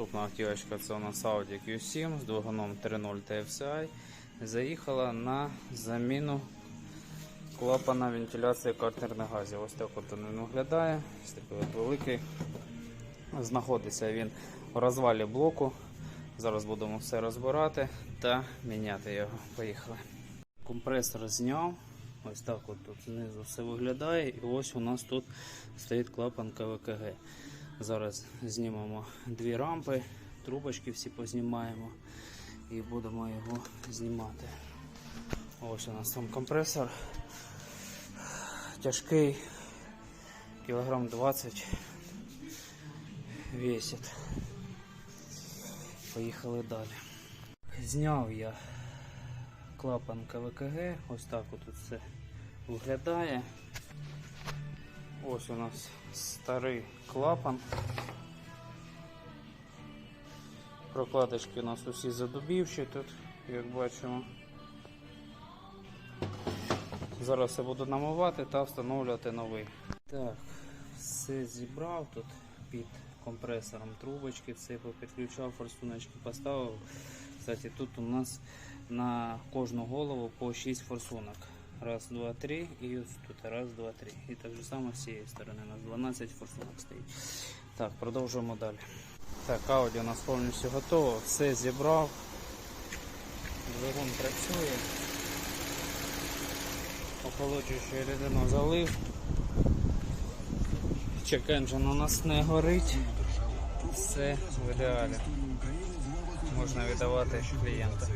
Наступна автівочка це у нас Audi Q7 з двигуном 3.0 TFSI. Заїхала на заміну клапана вентиляції картерних газів. Ось так от він виглядає. Ось такий от великий. Знаходиться він в розвалі блоку. Зараз будемо все розбирати та міняти його. Поїхали. Компресор зняв. Ось так от тут знизу все виглядає. І ось у нас тут стоїть клапан КВКГ. Зараз знімемо дві рампи, трубочки всі познімаємо і будемо його знімати. Ось у нас там компресор. Тяжкий, кілограм 20 весить. Поїхали далі. Зняв я клапан КВКГ, ось так от все виглядає. Ось у нас старий клапан. Прокладочки у нас усі задубівші тут, як бачимо. Зараз я буду намивати та встановлювати новий. Так, все зібрав тут під компресором трубочки, все попідключав, форсуночки поставив. Кстати, тут у нас на кожну голову по 6 форсунок. Раз, два, три і ось тут раз, два, три. І так же само з цієї сторони у нас 12 форсунок стоїть. Так, продовжуємо далі. Так, Audi у нас повністю готово, все зібрав. Двигун працює. Охолоджуючу рідину залив. Чек-енджин у нас не горить. Все в ідеалі. Можна віддавати клієнту.